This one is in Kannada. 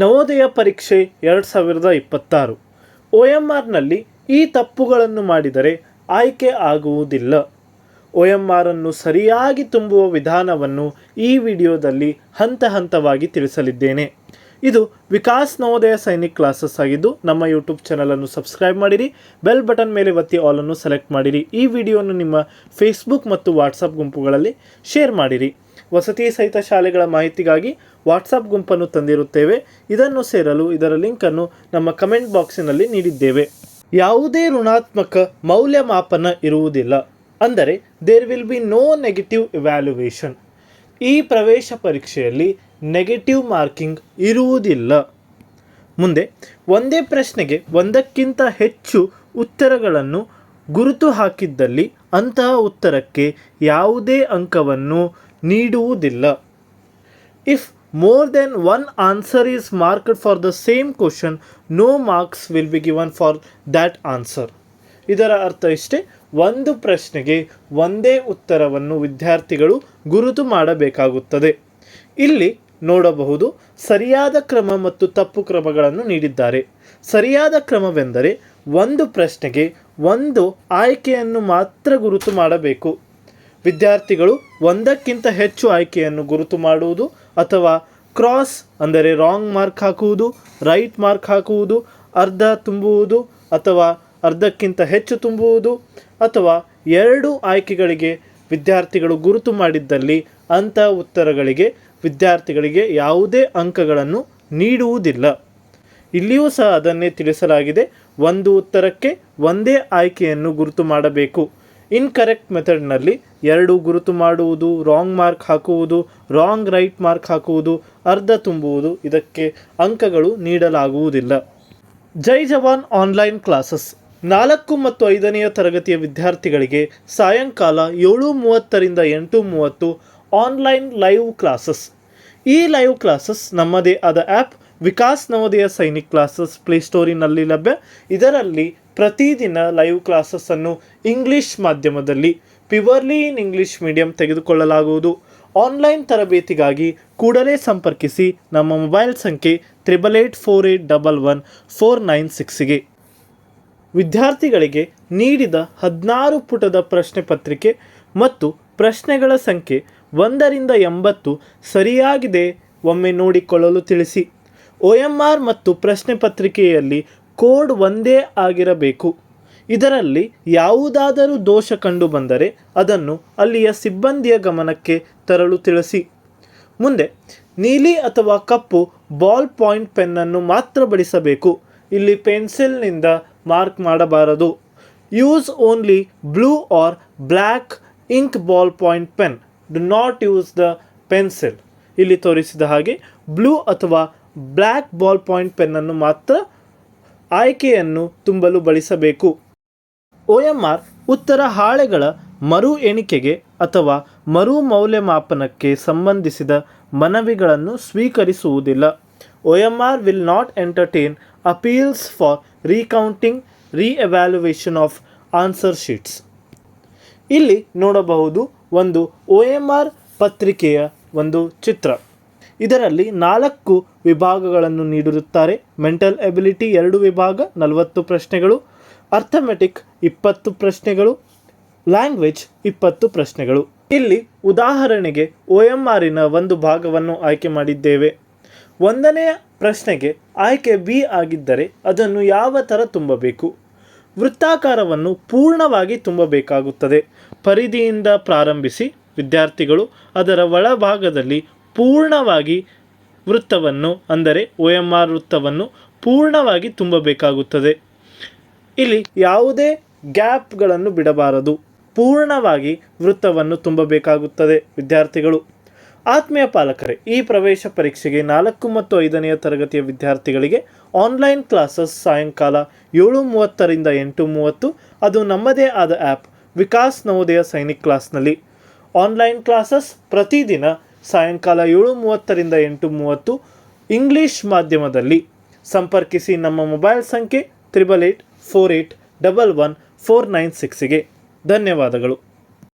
ನವೋದಯ ಪರೀಕ್ಷೆ ಎರಡು ಸಾವಿರದ ಇಪ್ಪತ್ತಾರು. ಒ ಎಂ ಆರ್ನಲ್ಲಿ ಈ ತಪ್ಪುಗಳನ್ನು ಮಾಡಿದರೆ ಆಯ್ಕೆ ಆಗುವುದಿಲ್ಲ. ಒ ಎಂ ಆರನ್ನು ಸರಿಯಾಗಿ ತುಂಬುವ ವಿಧಾನವನ್ನು ಈ ವಿಡಿಯೋದಲ್ಲಿ ಹಂತ ಹಂತವಾಗಿ ತಿಳಿಸಲಿದ್ದೇನೆ. ಇದು ವಿಕಾಸ್ ನವೋದಯ ಸೈನಿಕ್ ಕ್ಲಾಸಸ್ ಆಗಿದ್ದು, ನಮ್ಮ ಯೂಟ್ಯೂಬ್ ಚಾನಲನ್ನು ಸಬ್ಸ್ಕ್ರೈಬ್ ಮಾಡಿರಿ, ಬೆಲ್ ಬಟನ್ ಮೇಲೆ ಒತ್ತಿ ಆಲನ್ನು ಸೆಲೆಕ್ಟ್ ಮಾಡಿರಿ. ಈ ವಿಡಿಯೋನು ನಿಮ್ಮ ಫೇಸ್ಬುಕ್ ಮತ್ತು ವಾಟ್ಸಪ್ ಗುಂಪುಗಳಲ್ಲಿ ಶೇರ್ ಮಾಡಿರಿ. ವಸತಿ ಸಹಿತ ಶಾಲೆಗಳ ಮಾಹಿತಿಗಾಗಿ ವಾಟ್ಸಪ್ ಗುಂಪನ್ನು ತಂದಿರುತ್ತೇವೆ. ಇದನ್ನು ಸೇರಲು ಇದರ ಲಿಂಕನ್ನು ನಮ್ಮ ಕಮೆಂಟ್ ಬಾಕ್ಸಿನಲ್ಲಿ ನೀಡಿದ್ದೇವೆ. ಯಾವುದೇ ಋಣಾತ್ಮಕ ಮೌಲ್ಯಮಾಪನ ಇರುವುದಿಲ್ಲ. ಅಂದರೆ there will be no negative evaluation ಈ ಪ್ರವೇಶ ಪರೀಕ್ಷೆಯಲ್ಲಿ ನೆಗೆಟಿವ್ ಮಾರ್ಕಿಂಗ್ ಇರುವುದಿಲ್ಲ. ಮುಂದೆ, ಒಂದೇ ಪ್ರಶ್ನೆಗೆ ಒಂದಕ್ಕಿಂತ ಹೆಚ್ಚು ಉತ್ತರಗಳನ್ನು ಗುರುತು ಹಾಕಿದ್ದಲ್ಲಿ ಅಂತಹ ಉತ್ತರಕ್ಕೆ ಯಾವುದೇ ಅಂಕವನ್ನು ನೀಡುವುದಿಲ್ಲ. If more than one answer is marked for the same question no marks will be given for that answer ಇದರ ಅರ್ಥ ಇಷ್ಟೇ, ಒಂದು ಪ್ರಶ್ನೆಗೆ ಒಂದೇ ಉತ್ತರವನ್ನು ವಿದ್ಯಾರ್ಥಿಗಳು ಗುರುತು ಮಾಡಬೇಕಾಗುತ್ತದೆ. ಇಲ್ಲಿ ನೋಡಬಹುದು, ಸರಿಯಾದ ಕ್ರಮ ಮತ್ತು ತಪ್ಪು ಕ್ರಮಗಳನ್ನು ನೀಡಿದ್ದಾರೆ. ಸರಿಯಾದ ಕ್ರಮವೆಂದರೆ, ಒಂದು ಪ್ರಶ್ನೆಗೆ ಒಂದು ಆಯ್ಕೆಯನ್ನು ಮಾತ್ರ ಗುರುತು ಮಾಡಬೇಕು. ವಿದ್ಯಾರ್ಥಿಗಳು ಒಂದಕ್ಕಿಂತ ಹೆಚ್ಚು ಆಯ್ಕೆಯನ್ನು ಗುರುತು ಮಾಡುವುದು ಅಥವಾ ಕ್ರಾಸ್ ಅಂದರೆ ರಾಂಗ್ ಮಾರ್ಕ್ ಹಾಕುವುದು, ರೈಟ್ ಮಾರ್ಕ್ ಹಾಕುವುದು, ಅರ್ಧ ತುಂಬುವುದು ಅಥವಾ ಅರ್ಧಕ್ಕಿಂತ ಹೆಚ್ಚು ತುಂಬುವುದು ಅಥವಾ ಎರಡು ಆಯ್ಕೆಗಳಿಗೆ ವಿದ್ಯಾರ್ಥಿಗಳು ಗುರುತು ಮಾಡಿದ್ದಲ್ಲಿ ಅಂಥ ಉತ್ತರಗಳಿಗೆ ವಿದ್ಯಾರ್ಥಿಗಳಿಗೆ ಯಾವುದೇ ಅಂಕಗಳನ್ನು ನೀಡುವುದಿಲ್ಲ. ಇಲ್ಲಿಯೂ ಸಹ ಅದನ್ನೇ ತಿಳಿಸಲಾಗಿದೆ. ಒಂದು ಉತ್ತರಕ್ಕೆ ಒಂದೇ ಆಯ್ಕೆಯನ್ನು ಗುರುತು ಮಾಡಬೇಕು. ಇನ್ಕರೆಕ್ಟ್ ಮೆಥಡ್ನಲ್ಲಿ ಎರಡು ಗುರುತು ಮಾಡುವುದು ರಾಂಗ್ ಮಾರ್ಕ್ ಹಾಕುವುದು ರಾಂಗ್ ರೈಟ್ ಮಾರ್ಕ್ ಹಾಕುವುದು, ಅರ್ಧ ತುಂಬುವುದು, ಇದಕ್ಕೆ ಅಂಕಗಳು ನೀಡಲಾಗುವುದಿಲ್ಲ. ಜೈ ಜವಾನ್ ಆನ್ಲೈನ್ ಕ್ಲಾಸಸ್ ನಾಲ್ಕು ಮತ್ತು ಐದನೆಯ ತರಗತಿಯ ವಿದ್ಯಾರ್ಥಿಗಳಿಗೆ ಸಾಯಂಕಾಲ ಏಳು ಮೂವತ್ತರಿಂದ ಎಂಟು ಮೂವತ್ತು ಆನ್ಲೈನ್ ಲೈವ್ ಕ್ಲಾಸಸ್ ಈ ಲೈವ್ ಕ್ಲಾಸಸ್ ನಮ್ಮದೇ ಆದ ಆ್ಯಪ್ ವಿಕಾಸ್ ನವೋದಯ ಸೈನಿಕ್ ಕ್ಲಾಸಸ್ ಪ್ಲೇಸ್ಟೋರಿನಲ್ಲಿ ಲಭ್ಯ. ಇದರಲ್ಲಿ ಪ್ರತಿದಿನ ಲೈವ್ ಕ್ಲಾಸಸ್ಸನ್ನು ಇಂಗ್ಲಿಷ್ ಮಾಧ್ಯಮದಲ್ಲಿ ಪ್ಯೂರ್ಲಿ ಇನ್ ಇಂಗ್ಲಿಷ್ ಮೀಡಿಯಂ ತೆಗೆದುಕೊಳ್ಳಲಾಗುವುದು. ಆನ್ಲೈನ್ ತರಬೇತಿಗಾಗಿ ಕೂಡಲೇ ಸಂಪರ್ಕಿಸಿ ನಮ್ಮ ಮೊಬೈಲ್ ಸಂಖ್ಯೆ triple eight four eight double one four nine ಸಿಕ್ಸ್ಗೆ ವಿದ್ಯಾರ್ಥಿಗಳಿಗೆ ನೀಡಿದ ಹದಿನಾರು ಪುಟದ ಪ್ರಶ್ನೆ ಪತ್ರಿಕೆ ಮತ್ತು ಪ್ರಶ್ನೆಗಳ ಸಂಖ್ಯೆ ಒಂದರಿಂದ ಎಂಬತ್ತು ಸರಿಯಾಗಿದೆ ಒಮ್ಮೆ ನೋಡಿಕೊಳ್ಳಲು ತಿಳಿಸಿ. ಒ ಎಂ ಆರ್ ಮತ್ತು ಪ್ರಶ್ನೆ ಪತ್ರಿಕೆಯಲ್ಲಿ ಕೋಡ್ ಒಂದೇ ಆಗಿರಬೇಕು. ಇದರಲ್ಲಿ ಯಾವುದಾದರೂ ದೋಷ ಕಂಡುಬಂದರೆ ಅದನ್ನು ಅಲ್ಲಿಯ ಸಿಬ್ಬಂದಿಯ ಗಮನಕ್ಕೆ ತರಲು ತಿಳಿಸಿ. ಮುಂದೆ, ನೀಲಿ ಅಥವಾ ಕಪ್ಪು ಬಾಲ್ ಪಾಯಿಂಟ್ ಪೆನ್ನನ್ನು ಮಾತ್ರ ಬಳಸಬೇಕು ಇಲ್ಲಿ ಪೆನ್ಸಿಲ್ನಿಂದ ಮಾರ್ಕ್ ಮಾಡಬಾರದು. Use only blue or black ink ball point pen. Do not use the pencil. ಇಲ್ಲಿ ತೋರಿಸಿದ ಹಾಗೆ ಬ್ಲೂ ಅಥವಾ ಬ್ಲ್ಯಾಕ್ ಬಾಲ್ ಪಾಯಿಂಟ್ ಪೆನ್ನನ್ನು ಮಾತ್ರ ಆಯ್ಕೆಯನ್ನು ತುಂಬಲು ಬಳಸಬೇಕು ಒ ಎಂ ಆರ್ ಉತ್ತರ ಹಾಳೆಗಳ ಮರು ಎಣಿಕೆಗೆ ಅಥವಾ ಮರು ಮೌಲ್ಯಮಾಪನಕ್ಕೆ ಸಂಬಂಧಿಸಿದ ಮನವಿಗಳನ್ನು ಸ್ವೀಕರಿಸುವುದಿಲ್ಲ. OMR will not entertain appeals for recounting reevaluation of answer sheets. ಇಲ್ಲಿ ನೋಡಬಹುದು ಒಂದು ಒ ಎಂ ಆರ್ ಪತ್ರಿಕೆಯ ಒಂದು ಚಿತ್ರ. ಇದರಲ್ಲಿ ನಾಲ್ಕು ವಿಭಾಗಗಳನ್ನು ನೀಡಿರುತ್ತಾರೆ. ಮೆಂಟಲ್ ಎಬಿಲಿಟಿ ಎರಡು ವಿಭಾಗ, ನಲವತ್ತು ಪ್ರಶ್ನೆಗಳು. ಅರ್ಥಮೆಟಿಕ್ ಇಪ್ಪತ್ತು ಪ್ರಶ್ನೆಗಳು, ಲ್ಯಾಂಗ್ವೇಜ್ ಇಪ್ಪತ್ತು ಪ್ರಶ್ನೆಗಳು. ಇಲ್ಲಿ ಉದಾಹರಣೆಗೆ ಒ ಎಂ ಆರಿನ ಒಂದು ಭಾಗವನ್ನು ಆಯ್ಕೆ ಮಾಡಿದ್ದೇವೆ. ಒಂದನೆಯ ಪ್ರಶ್ನೆಗೆ ಆಯ್ಕೆ ಬಿ ಆಗಿದ್ದರೆ ಅದನ್ನು ಯಾವ ಥರ ತುಂಬಬೇಕು? ವೃತ್ತಾಕಾರವನ್ನು ಪೂರ್ಣವಾಗಿ ತುಂಬಬೇಕಾಗುತ್ತದೆ. ಪರಿಧಿಯಿಂದ ಪ್ರಾರಂಭಿಸಿ, ವಿದ್ಯಾರ್ಥಿಗಳು ಅದರ ಒಳಭಾಗದಲ್ಲಿ ಪೂರ್ಣವಾಗಿ ವೃತ್ತವನ್ನು, ಅಂದರೆ ಒ ಎಂ ಆರ್ ವೃತ್ತವನ್ನು ಪೂರ್ಣವಾಗಿ ತುಂಬಬೇಕಾಗುತ್ತದೆ. ಇಲ್ಲಿ ಯಾವುದೇ ಗ್ಯಾಪ್ಗಳನ್ನು ಬಿಡಬಾರದು. ಪೂರ್ಣವಾಗಿ ವೃತ್ತವನ್ನು ತುಂಬಬೇಕಾಗುತ್ತದೆ, ವಿದ್ಯಾರ್ಥಿಗಳು. ಆತ್ಮೀಯ ಪಾಲಕರೇ, ಈ ಪ್ರವೇಶ ಪರೀಕ್ಷೆಗೆ ನಾಲ್ಕು ಮತ್ತು ಐದನೆಯ ತರಗತಿಯ ವಿದ್ಯಾರ್ಥಿಗಳಿಗೆ ಆನ್ಲೈನ್ ಕ್ಲಾಸಸ್ ಸಾಯಂಕಾಲ ಏಳು ಮೂವತ್ತರಿಂದ ಎಂಟು ಮೂವತ್ತು ಅದು ನಮ್ಮದೇ ಆದ ಆ್ಯಪ್, ವಿಕಾಸ್ ನವೋದಯ ಸೈನಿಕ್ ಕ್ಲಾಸ್ನಲ್ಲಿ. ಆನ್ಲೈನ್ ಕ್ಲಾಸಸ್ ಪ್ರತಿದಿನ ಸಾಯಂಕಾಲ ಏಳು ಮೂವತ್ತರಿಂದ ಎಂಟು ಮೂವತ್ತು ಇಂಗ್ಲೀಷ್ ಮಾಧ್ಯಮದಲ್ಲಿ ಸಂಪರ್ಕಿಸಿ ನಮ್ಮ ಮೊಬೈಲ್ ಸಂಖ್ಯೆ triple eight four eight double one four nine ಸಿಕ್ಸಿಗೆ ಧನ್ಯವಾದಗಳು.